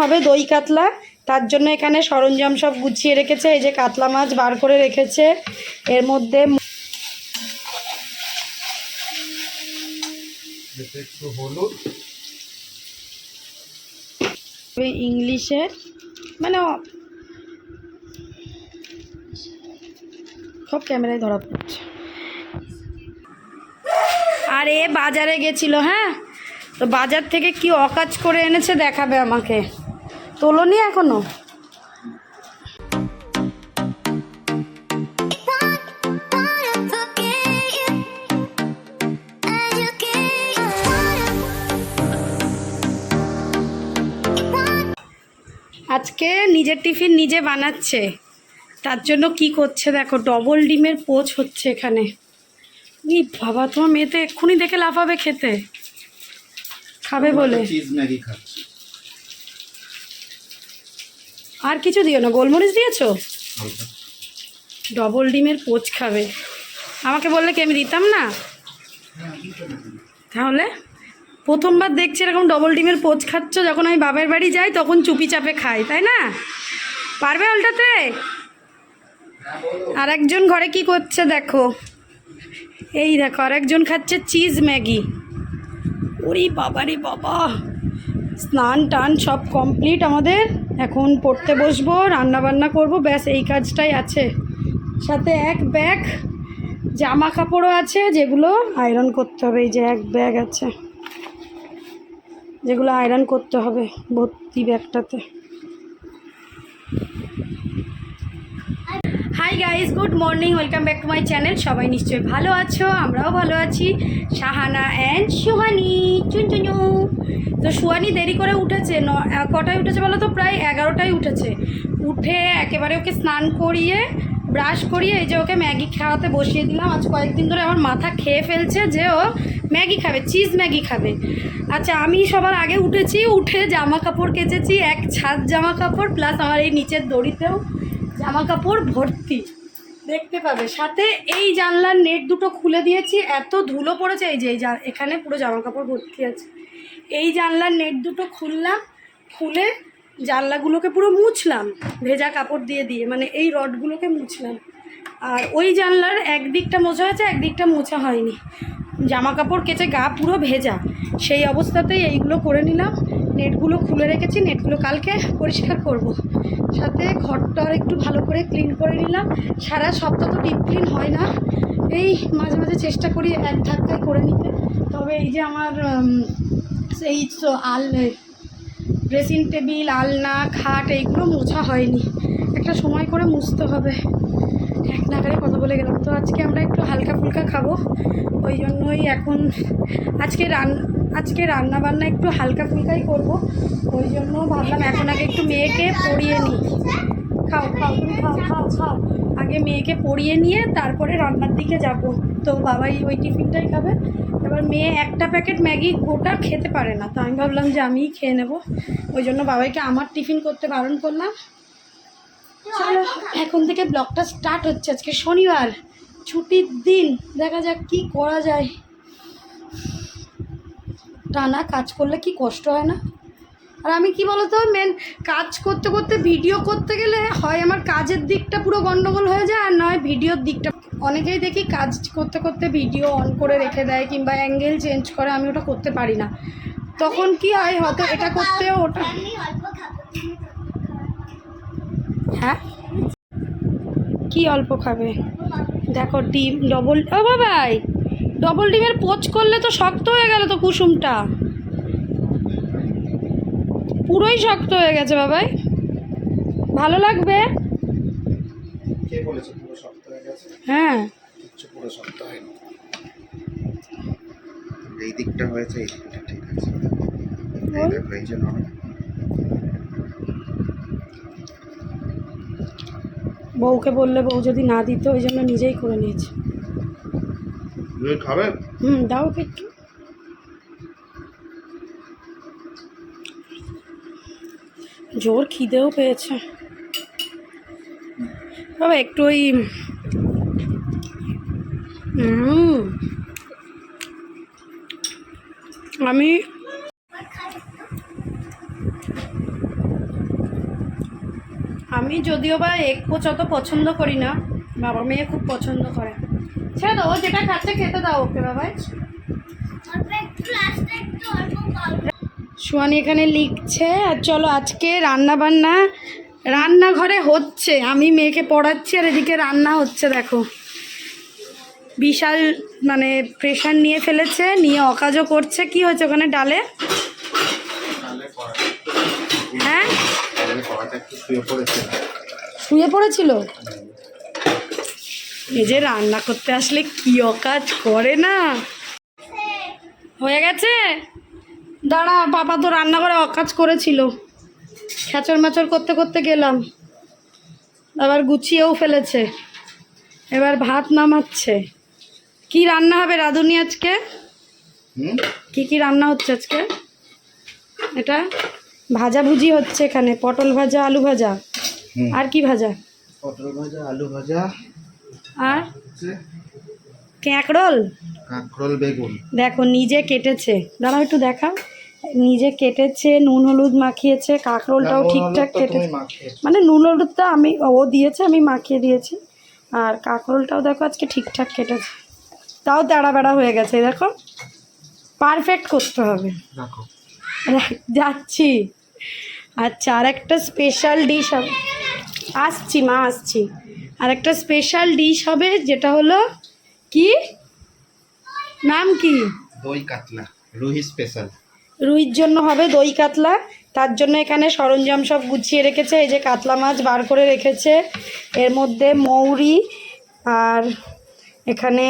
হবে দই কাতলা। তার জন্য এখানে সরঞ্জাম সব গুছিয়ে রেখেছে এই যে কাতলা মাছ বার করে রেখেছে। এর মধ্যে ইংলিশে মানে সব ক্যামেরায় ধরা পড়ছে। আর এ বাজারে গেছিল হ্যাঁ? তো বাজার থেকে কি অকাজ করে এনেছে দেখাবে আমাকে। তোলনি এখনও? আজকে নিজের টিফিন নিজে বানাচ্ছে। তার জন্য কি করছে দেখো ডবল ডিমের পোচ হচ্ছে এখানে। ই বাবা, তোমার মেয়ে তো এক্ষুনি দেখে লাফাবে খেতে। খাবে বলে। চিজ ম্যাগি খাচ্ছি। আর কিছু দিও না গোলমরিচ দিয়েছ? ডবল ডিমের পোচ খাবে। আমাকে বললে কি আমি দিতাম না? তাহলে? প্রথমবার দেখছি এরকম ডবল ডিমের পোচ খাচ্ছ যখন আমি বাবার বাড়ি যাই তখন চুপি চাপে খাই তাই না? পারবে উল্টাতে? আর একজন ঘরে কি করছে দেখো। এই দেখো আর একজন খাচ্ছে চিজ ম্যাগি। ওরে বাবারে বাবা! স্নান টান সব কমপ্লিট আমাদের। এখন পড়তে বসবো রান্না বান্না করব, ব্যাস এই কাজটাই আছে। সাথে এক ব্যাগ জামা কাপড়ও আছে যেগুলো আয়রন করতে হবে, এই যে এক ব্যাগ আছে। যেগুলো আয়রন করতে হবে ভর্তি ব্যাগটাতে hi guys good morning welcome back to my channel সবাই নিশ্চয়ই ভালো আছো? আমরাও ভালো আছি। সাহানা অ্যান্ড সুহানি। চুন, চুনু তো সুহানি দেরি করে উঠেছে। ন কটায় উঠেছে বলো তো? প্রায় এগারোটায় উঠেছে। উঠে একেবারে ওকে স্নান করিয়ে, ব্রাশ করিয়ে, এই যে ওকে ম্যাগি খাওয়াতে বসিয়ে দিলাম। আজ কয়েকদিন ধরে আমার মাথা খেয়ে ফেলছে যে ও ম্যাগি খাবে, চিজ ম্যাগি খাবে। আচ্ছা আমি সবার আগে উঠেছি, উঠে জামা কাপড় কেচেছি, এক ছাদ জামা কাপড় প্লাস আমার এই নিচের দড়িতেও জামা কাপড় ভর্তি। দেখতে পাবে। সাথে এই জানলার নেট দুটো খুলে দিয়েছি। এত ধুলো পড়েছে। এই যে, এই এখানে পুরো জামা কাপড় ভর্তি আছে। এই জানলার নেট দুটো খুললাম। খুলে জানলাগুলোকে পুরো মুছলাম। ভেজা কাপড় দিয়ে দিয়ে। মানে এই রডগুলোকে মুছলাম। আর ওই জানলার একদিকটা মোছা হয়েছে, একদিকটা মোছা হয়নি। জামা কাপড় কেচে গা পুরো ভেজা। সেই অবস্থাতেই এইগুলো করে নিলাম। নেটগুলো খুলে রেখেছি, নেটগুলো কালকে পরিষ্কার করব। সাথে ঘরটা একটু ভালো করে ক্লিন করে নিলাম। সারা সপ্তাহ তো ডিপ ক্লিন হয় না। এই মাঝে মাঝে চেষ্টা করি এক ধাক্কায় করে নিতে। তবে এই যে আমার সেই আল ড্রেসিং টেবিল আলনা, খাট, এইগুলো মোছা হয়নি। একটা সময় করে মুছতে হবে। এক নাগারে কথা বলে গেলাম। তো আজকে আমরা একটু হালকা ফুলকা খাব। ওই জন্যই এখন আজকে রান আজকে রান্না বান্না একটু হালকা ফুলকাই করব, ওই জন্য ভাবলাম এখন আগে একটু মেয়েকে পড়িয়ে নিই। খাও খাও, তুমি খাও খাও খাও। আগে মেয়েকে পড়িয়ে নিয়ে তারপরে রান্নার দিকে যাব। তো বাবাই ওই টিফিনটাই খাবে। এবার মেয়ে একটা প্যাকেট ম্যাগি গোটা খেতে পারে না, তো আমি ভাবলাম যে আমিই খেয়ে নেব। ওই জন্য বাবাইকে আমার টিফিন করতে বারণ করলাম। চলো, এখন থেকে ব্লগটা স্টার্ট হচ্ছে। আজকে শনিবার, ছুটির দিন। দেখা যাক কি করা যায়। টানা কাজ করলে কি কষ্ট হয় না? আর আমি কি বলতো মেন কাজ করতে করতে ভিডিও করতে গেলে হয় আমার কাজের দিকটা পুরো গন্ডগোল হয়ে যায়, আর নয় ভিডিওর দিকটা। অনেকেই দেখি কাজ করতে করতে ভিডিও অন করে রেখে দেয় কিংবা অ্যাঙ্গেল চেঞ্জ করে, আমি ওটা করতে পারি না। তখন কি হয়, হয়তো এটা করতে ওটা হ্যাঁ? কি অল্প খাবে? দেখো ডিম ডবল ও বাবাই! ডবল ডিমের পোচ করলে তো শক্ত হয়ে গেল তো কুসুমটা। পুরোই শক্ত হয়ে গেছে বাবাই। ভালো লাগবে? হয়ে এই দিকটা হয়েছে এই দিকটা ঠিক আছে। এই জন্য বউকে বললে বউ যদি না দিত ওই জন্য নিজেই করে নিয়েছে। হুম, দাও একটু। জোর খিদেও পেয়েছে। বাবা, একটু ওই আমি আমি যদিও বা এক পোচ অত পছন্দ করি না, বাবা মেয়ে খুব পছন্দ করে। ছেড়ে দাও ও যেটা খাচ্ছে খেতে দাও ওকে বাবাই। সুয়ানি এখানে লিখছে আর চলো আজকে রান্না বান্না রান্নাঘরে হচ্ছে। আমি মেয়েকে পড়াচ্ছি আর এদিকে রান্না হচ্ছে দেখো। বিশাল মানে প্রেশার নিয়ে ফেলেছে নিয়ে অকাজও করছে। কি হয়েছে ওখানে ডালে? হ্যাঁ? শুয়ে পড়েছিল। এই যে রান্না করতে আসলে কি অকাজ করে না? হয়ে গেছে? দাঁড়া বাবা তো রান্না করে অকাজ করেছিল। খেচর মেচর করতে করতে গেলাম। আবার গুছিয়েও ফেলেছে। এবার ভাত নামাচ্ছে। কি রান্না হবে রাঁধুনি আজকে? কি কি রান্না হচ্ছে আজকে? এটা ভাজা ভুজি হচ্ছে এখানে পটল ভাজা আলু ভাজা। আর কি ভাজা? পটল ভাজা আলু ভাজা আর? ক্যাঁকরোল কাঁকরোল? বেগুন। দেখো নিজে কেটেছে। দাঁড়াও একটু দেখাও। নিজে কেটেছে নুন হলুদ মাখিয়েছে কাঁকরোলটাও ঠিকঠাক কেটেছে। মানে নুন হলুদটা আমি ও দিয়েছে আমি মাখিয়ে দিয়েছি। আর কাঁকরোলটাও দেখো আজকে ঠিকঠাক কেটেছে। তাও তেড়া বেড়া হয়ে গেছে দেখো। পারফেক্ট করতে হবে। যাচ্ছি। আচ্ছা আর একটা স্পেশাল ডিশ আসছি মা আসছি। আর একটা স্পেশাল ডিশ হবে যেটা হলো কি? নাম কি? দই কাতলা রুহি স্পেশাল রুইর জন্য হবে দই কাতলা। তার জন্য এখানে সরঞ্জাম সব গুছিয়ে রেখেছে এই যে কাতলা মাছ বার করে রেখেছে। এর মধ্যে মৌরি আর এখানে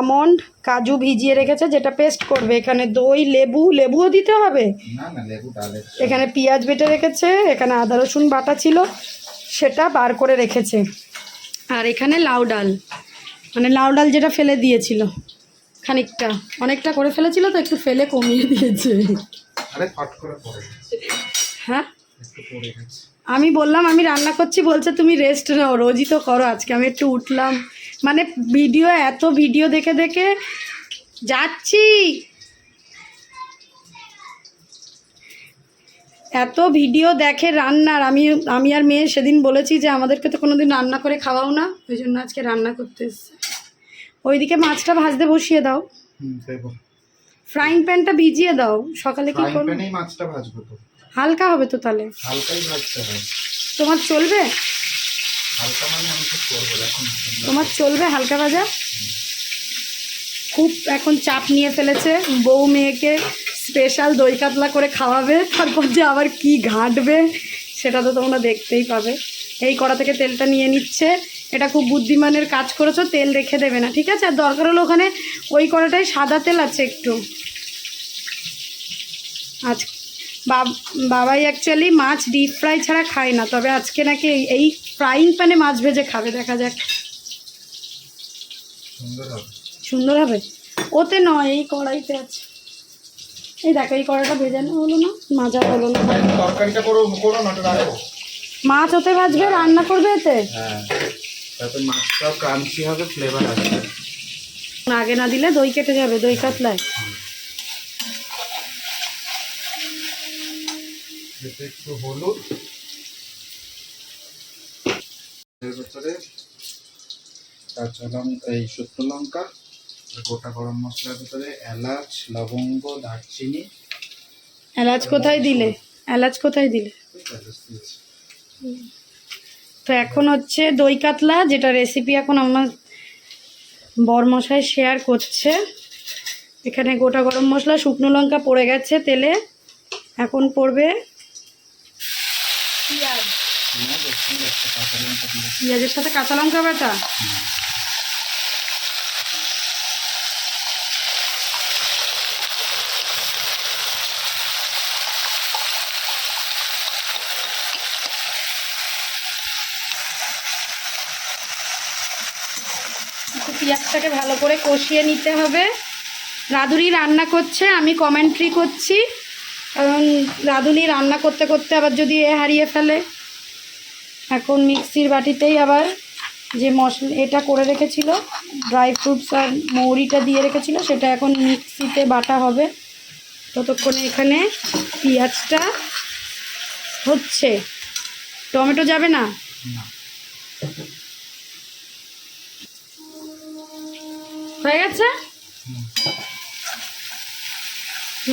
আমন্ড কাজু ভিজিয়ে রেখেছে যেটা পেস্ট করবে। এখানে দই লেবু লেবুও দিতে হবে। এখানে পেঁয়াজ বেটে রেখেছে এখানে আদা রসুন বাটা ছিল সেটা বার করে রেখেছে। আর এখানে লাউ ডাল। মানে লাউ ডাল যেটা ফেলে দিয়েছিল খানিকটা। অনেকটা করে ফেলেছিল তো একটু ফেলে কমিয়ে দিয়েছে। হ্যাঁ? আমি বললাম আমি রান্না করছি বলছে তুমি রেস্ট নাও রোজই তো করো আজকে আমি একটু উঠলাম। মানে ভিডিও এত ভিডিও দেখে দেখে যাচ্ছি। এত ভিডিও দেখে রান্নার আমি আমি আর মেয়ে সেদিন বলেছি যে আমাদেরকে তো কোনোদিন রান্না করে খাওয়াও না ওই জন্য আজকে রান্না করতে এসছে। ওইদিকে মাছটা ভাজতে বসিয়ে দাও। ফ্রাইং প্যানটা ভিজিয়ে দাও সকালে কি করবে? মাছটা ভাজবো তো। হালকা হবে তো তাহলে? হালকাই ভাজতে হবে। তোমার চলবে? হালকা মানে আমি তো করব এখন তোমার চলবে হালকা ভাজা? খুব এখন চাপ নিয়ে ফেলেছে বউ মেয়েকে। স্পেশাল দই কাতলা করে খাওয়াবে তারপর যে আবার কি ঘাঁটবে সেটা তো তোমরা দেখতেই পাবে। এই কড়া থেকে তেলটা নিয়ে নিচ্ছে। এটা খুব বুদ্ধিমানের কাজ করেছ তেল রেখে দেবে না ঠিক আছে? আর দরকার হলো ওখানে ওই কড়াটায় সাদা তেল আছে একটু। আজ বাব- বাবাই অ্যাকচুয়ালি মাছ ডিপ ফ্রাই ছাড়া খায় না তবে আজকে নাকি এই- এই ফ্রাইং প্যানে মাছ ভেজে খাবে দেখা যাক। সুন্দর হবে? ওতে নয় এই কড়াইতে আছে। এই দেখো এই কড়াইটা ভেজানো হলো না মাজা হলো না। তরকারিটা করো করো না রাখো। মাছ ওতে ভাজবে রান্না করবে এতে? হ্যাঁ তাতে মাছটাও ক্রাঞ্চি হবে ফ্লেভার আসবে। আগে না দিলে দই কেটে যাবে দই কাতলায়। একটু হলুদ। এর ভেতরে কাঁচা লঙ্কা এই শুকনো লঙ্কা। গোটা গরম মশলার ভিতরে এলাচ লবঙ্গ দারচিনি। এলাচ কোথায় দিলে? এলাচ কোথায় দিলে? তো এখন হচ্ছে দই কাতলা যেটা রেসিপি এখন আমার বরমশাই শেয়ার করছে। এখানে গোটা গরম মশলা শুকনো লঙ্কা পড়ে গেছে তেলে। এখন পড়বে পেঁয়াজ। পেঁয়াজের সাথে কাঁচা লঙ্কা বাটা? পেঁয়াজটাকে ভালো করে কষিয়ে নিতে হবে। রাঁধুনি রান্না করছে, আমি কমেন্ট্রি করছি। কারণ রাঁধুনি রান্না করতে করতে আবার যদি এ হারিয়ে ফেলে, এখন মিক্সির বাটিতেই আবার যে মশলা, এটা করে রেখেছিল ড্রাই ফ্রুটস আর মৌরিটা দিয়ে রেখেছিল, সেটা এখন মিক্সিতে বাটা হবে। ততক্ষণে এখানে পেঁয়াজটা হচ্ছে। টমেটো যাবে না। হয়ে গেছে?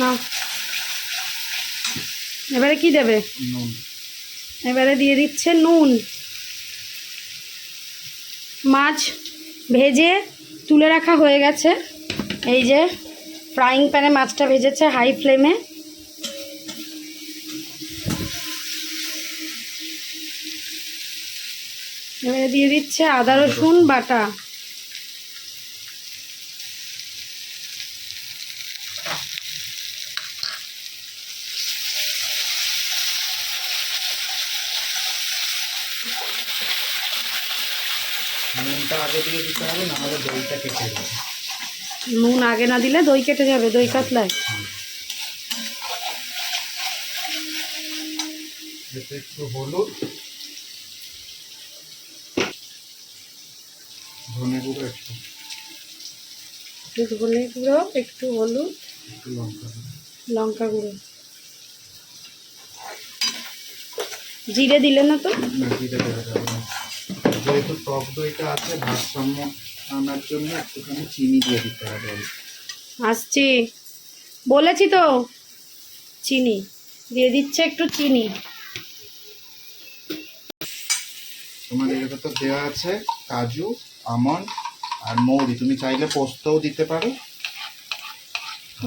না এবারে কি দেবে? এবারে দিয়ে দিচ্ছে নুন। মাছ ভেজে তুলে রাখা হয়ে গেছে। এই যে ফ্রাইং প্যানে মাছটা ভেজেছে হাই ফ্লেমে এবারে দিয়ে দিচ্ছে আদা রসুন বাটা। নুনটা আগে দিয়ে দিতে হবে দইটা কেটে যাবে। নুন আগে না দিলে দই কেটে যাবে দই কাতলায়। এতে একটু হলুদ ধনে গুঁড়ো একটু। একটু ধনে গুঁড়ো একটু হলুদ একটু লঙ্কা গুঁড়ো। লঙ্কা গুঁড়ো। জিরে দিলে না তো? জিরে না। যেহেতু টক দইটা আছে ভারসাম্য আনার জন্য একটুখানি চিনি দিয়ে দিতে হবে। আসছি। বলেছি তো চিনি। দিয়ে দিচ্ছে একটু চিনি। তোমার এর ভেতর দেওয়া আছে কাজু আমন্ড আর মৌরি। তুমি চাইলে পোস্তও দিতে পারো।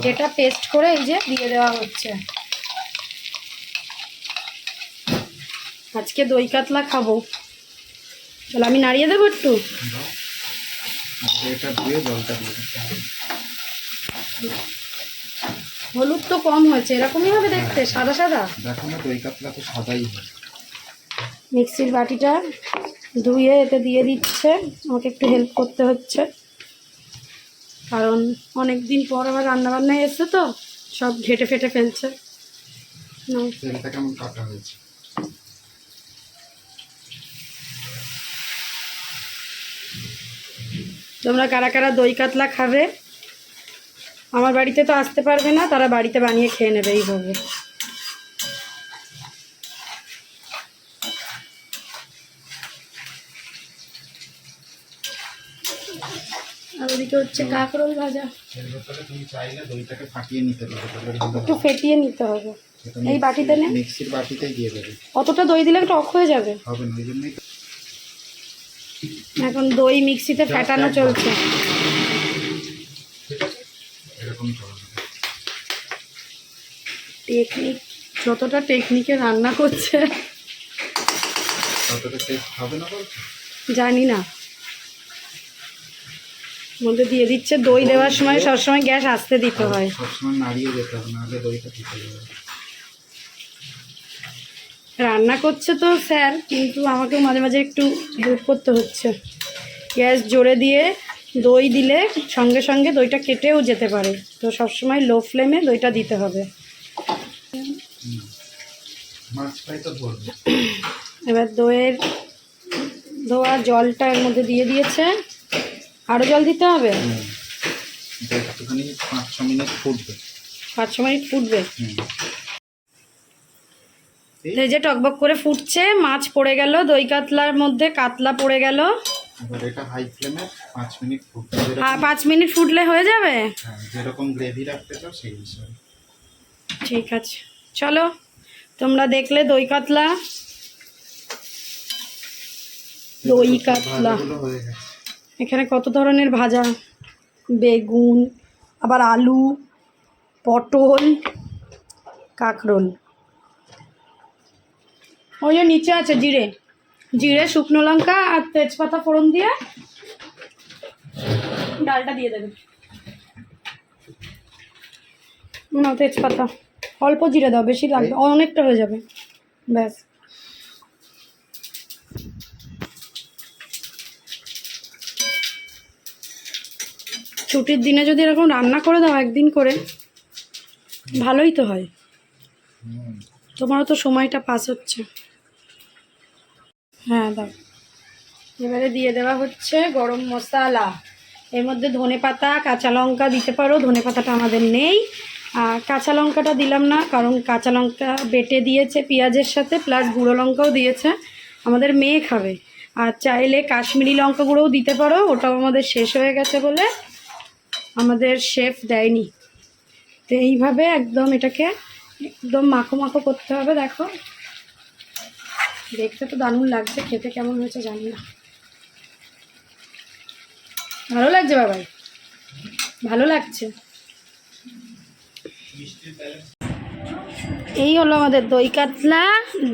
যেটা পেস্ট করে এই যে দিয়ে দেওয়া হচ্ছে। আজকে দই কাতলা খাব। তাহলে আমি নাড়িয়ে দেবো একটু? হলুদ তো কম হয়েছে এরকমই হবে দেখতে সাদা সাদা? দেখো না দই কাতলা তো সাদাই হয়। মিক্সির বাটিটা ধুয়ে এতে দিয়ে দিচ্ছে আমাকে একটু হেল্প করতে হচ্ছে। কারণ অনেক দিন পর আবার রান্নাবান্নায় এসছে তো সব ঘেটে ফেটে ফেলছে। তেলটা কেমন কাটা হয়েছে? তোমরা কারা কারা দই কাতলা খাবে? আমার বাড়িতে তো আসতে পারবে না তারা বাড়িতে বানিয়ে খেয়ে নেবে এইভাবে আর ওদিকে হচ্ছে কাঁকরোল ভাজা। একটু ফেটিয়ে নিতে হবে। এই বাটিতে মিক্সির বাটিতেই দিয়ে দেবে। অতটা দই দিলে টক হয়ে যাবে। হবে না এখন দই মিক্সিতে ফেটানো চলছে। টেকনিক যতটা টেকনিকে রান্না করছে। হবে না জানি না। মধ্যে দিয়ে দিচ্ছে দই দেওয়ার সময় সবসময় গ্যাস আসতে দিতে হয়। সবসময় নাড়িয়ে যেতে হবে নাহলে দইটা ঠিক হয়ে যাবে। রান্না করছে তো স্যার কিন্তু আমাকেও মাঝে মাঝে একটু হেল্প করতে হচ্ছে। গ্যাস জোরে দিয়ে দই দিলে সঙ্গে সঙ্গে দইটা কেটেও যেতে পারে। তো সবসময় লো ফ্লেমে দইটা দিতে হবে। এবার দইয়ের ধোয়া জলটা এর মধ্যে দিয়ে দিয়েছে। আরও জল দিতে হবে? পাঁচ ছ মিনিট ফুটবে। পাঁচ ছ মিনিট ফুটবে। এই যে টকবক করে ফুটছে মাছ পড়ে গেল দই কাতলার মধ্যে কাতলা পড়ে গেল। এবার এটা হাই ফ্লেমে পাঁচ মিনিট ফুটবে আর যেরকম- মিনিট ফুটলে হয়ে যাবে? হ্যাঁ যেরকম গ্রেভি রাখতে চাও সেই হিসাবে। ঠিক আছে। চলো তোমরা দেখলে দই কাতলা। দই কাতলা। এখানে কত ধরনের ভাজা? বেগুন আবার আলু পটল কাঁকরোল। ওই যে নিচে আছে জিরে। জিরে শুকনো লঙ্কা আর তেজপাতা ফোড়ন দিয়ে ডালটা দিয়ে দেবে। না তেজপাতা। অল্প জিরে দাও বেশি লাগবে। অনেকটা হয়ে যাবে। ব্যাস। ছুটির দিনে যদি এরকম রান্না করে দাও একদিন করে ভালোই তো হয়। তোমারও তো সময়টা পাস হচ্ছে। হ্যাঁ দাও। এবারে দিয়ে দেওয়া হচ্ছে গরম মশলা। এর মধ্যে ধনে পাতা, কাঁচা লঙ্কা দিতে পারো, ধনে পাতাটা আমাদের নেই। আর কাঁচা লঙ্কাটা দিলাম না, কারণ কাঁচা লঙ্কা বেটে দিয়েছে পেঁয়াজের সাথে, প্লাস গুঁড়ো লঙ্কাও দিয়েছে। আমাদের মেয়ে খাবে। আর চাইলে কাশ্মীরি লঙ্কা গুঁড়োও দিতে পারো, ওটাও আমাদের শেষ হয়ে গেছে বলে আমাদের শেফ দেয়নি। তো এইভাবে একদম এটাকে একদম মাখো মাখো করতে হবে, দেখো। দেখতে তো দারুণ লাগছে, খেতে কেমন হয়েছে জানি না। ভালো লাগছে বাবাই? ভালো লাগছে। এই হলো আমাদের দই কাতলা,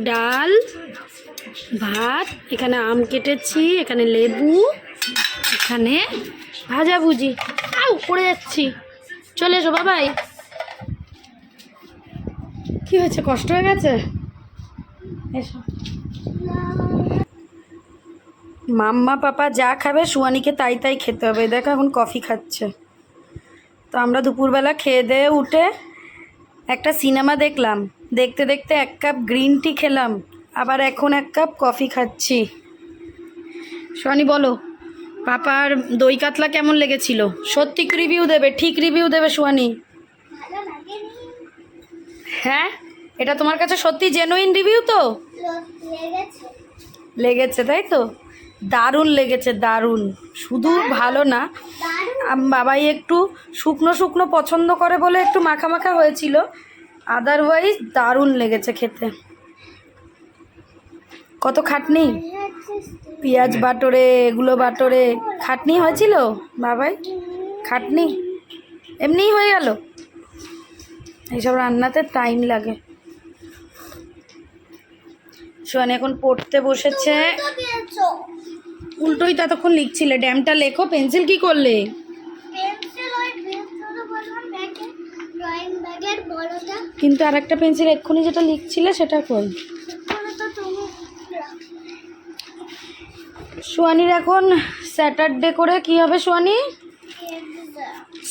ডাল, ভাত, এখানে আম কেটেছি, এখানে লেবু, এখানে ভাজা ভুজি। আউ, পড়ে যাচ্ছি। চলে এসো বাবাই। কি হয়েছে, কষ্ট হয়ে গেছে? এসো। মাম্মা পাপা যা খাবে সুয়ানিকে তাই তাই খেতে হবে। দেখো এখন কফি খাচ্ছে। তো আমরা দুপুরবেলা খেয়ে দিয়ে উঠে একটা সিনেমা দেখলাম। দেখতে দেখতে এক কাপ গ্রিন টি খেলাম। আবার এখন এক কাপ কফি খাচ্ছি। সোয়ানি বলো পাপার দই কাতলা কেমন লেগেছিল? সত্যি রিভিউ দেবে? ঠিক রিভিউ দেবে সোয়ানি হ্যাঁ? এটা তোমার কাছে সত্যি জেনুইন রিভিউ তো? লেগেছে। তাই তো? দারুণ লেগেছে দারুণ। শুধু ভালো না বাবাই একটু শুকনো শুকনো পছন্দ করে বলে একটু মাখা মাখা হয়েছিল। আদারওয়াইজ দারুণ লেগেছে খেতে। কত খাটনি? পেঁয়াজ বাটরে এগুলো বাটরে। খাটনি হয়েছিল বাবাই? খাটনি? এমনিই হয়ে গেল? এইসব রান্নাতে টাইম লাগে। সোয়ানি এখন পড়তে বসেছে। উল্টোই ততক্ষণ লিখছিলে ড্যামটা লেখো পেন্সিল কি করলে? কিন্তু আর একটা পেন্সিল এক্ষুনি যেটা লিখছিলে সেটা কই? সোয়ানির এখন স্যাটারডে করে কি হবে সোয়ানি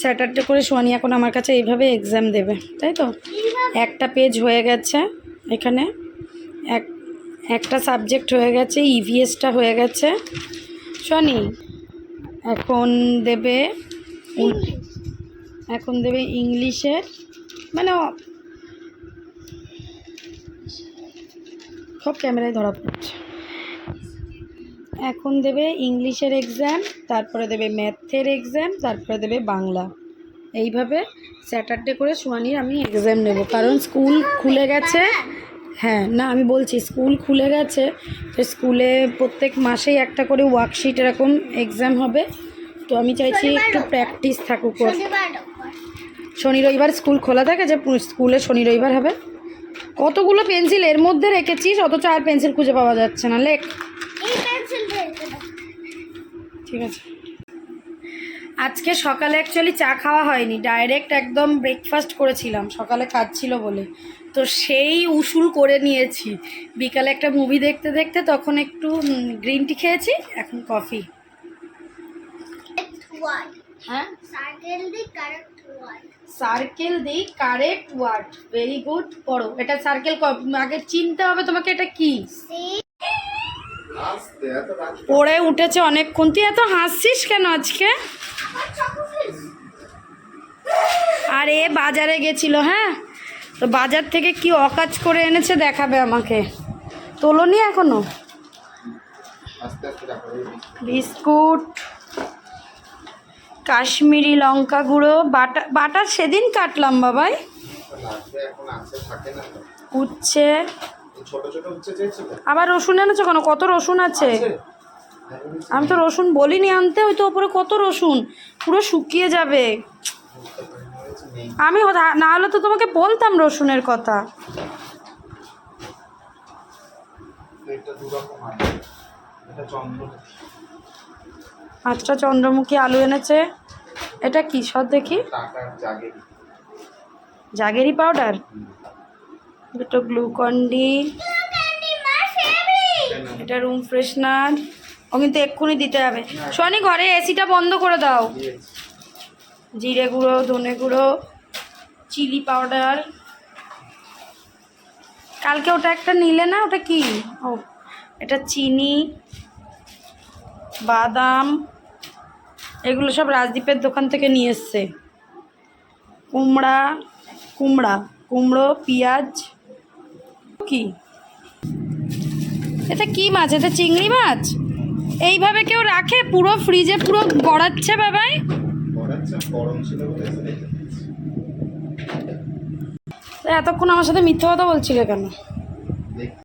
স্যাটারডে করে সোয়ানি এখন আমার কাছে এইভাবে এক্সাম দেবে তাই তো? একটা পেজ হয়ে গেছে এখানে এক একটা সাবজেক্ট হয়ে গেছে ইভিএসটা হয়ে গেছে। শনি, এখন দেবে এখন দেবে ইংলিশের মানে সব ক্যামেরায় ধরা পড়ছে। এখন দেবে ইংলিশের এক্সাম তারপরে দেবে ম্যাথের এক্সাম তারপরে দেবে বাংলা। এইভাবে স্যাটারডে করে সোয়ানির আমি এক্সাম নেব, কারণ স্কুল খুলে গেছে। হ্যাঁ না আমি বলছি স্কুল খুলে গেছে তো স্কুলে প্রত্যেক মাসেই একটা করে ওয়ার্কশিট এরকম এক্সাম হবে। তো আমি চাইছি একটু প্র্যাকটিস থাকুক ওর। শনি রবিবার স্কুল খোলা থাকে যে স্কুলে শনি রবিবার হবে। কতগুলো পেন্সিল এর মধ্যে রেখেছিস? অথচ আর পেন্সিল খুঁজে পাওয়া যাচ্ছে না। লেখ। ঠিক আছে। আজকে সকালে অ্যাকচুয়ালি চা খাওয়া হয়নি। ডাইরেক্ট একদম ব্রেকফাস্ট করেছিলাম। সকালে খাচ্ছিল বলে। তো সেই উসুল করে নিয়েছি। বিকালে একটা মুভি দেখতে দেখতে তখন একটু গ্রিন টি খেয়েছি এখন কফি হ্যাঁ? Circle the correct word circle the correct word very good পড়ো। এটা সার্কেল আগে চিনতে হবে তোমাকে এটা কি? পড়ে উঠেছে অনেকক্ষণ। তুই এত হাসছিস কেন আজকে? আর এ বাজারে গেছিল হ্যাঁ? তো বাজার থেকে কি অকাজ করে এনেছে দেখাবে আমাকে। তোলনি এখনও? বিস্কুট। কাশ্মীরি লঙ্কা গুঁড়ো বাটা বাটার সেদিন কাটলাম বাবাই। উচ্ছে। আবার রসুন এনেছো কেন? কত রসুন আছে। আমি তো রসুন বলিনি আনতে ওই তো ওপরে কত রসুন? পুরো শুকিয়ে যাবে। আমি না হলে তো তোমাকে বলতাম রসুনের কথা। পাঁচটা চন্দ্রমুখী। আলু এনেছে। এটা কি সব দেখি? জাগেরি। পাউডার? দুটো গ্লুকন ডি। এটা রুম ফ্রেশনার। ও কিন্তু এক্ষুনি দিতে হবে। শনি ঘরে এসিটা বন্ধ করে দাও। জিরে গুঁড়ো, ধনে গুঁড়ো, চিলি পাউডার। কালকে ওটা একটা নিলে না, ওটা কি? ও, এটা চিনি, বাদাম, এগুলো সব রাজদীপের দোকান থেকে নিয়ে এসছে। কুমড়া কুমড়া, কুমড়ো, পেঁয়াজ, কি? এটা কি মাছ? এটা চিংড়ি মাছ? এইভাবে কেউ রাখে? পুরো ফ্রিজে পুরো গড়াচ্ছে বাবাই। করাচ্ছে গরম ছিল বলে এসে রেখে এতক্ষণ আমার সাথে মিথ্যা কথা বলছিলে কেন?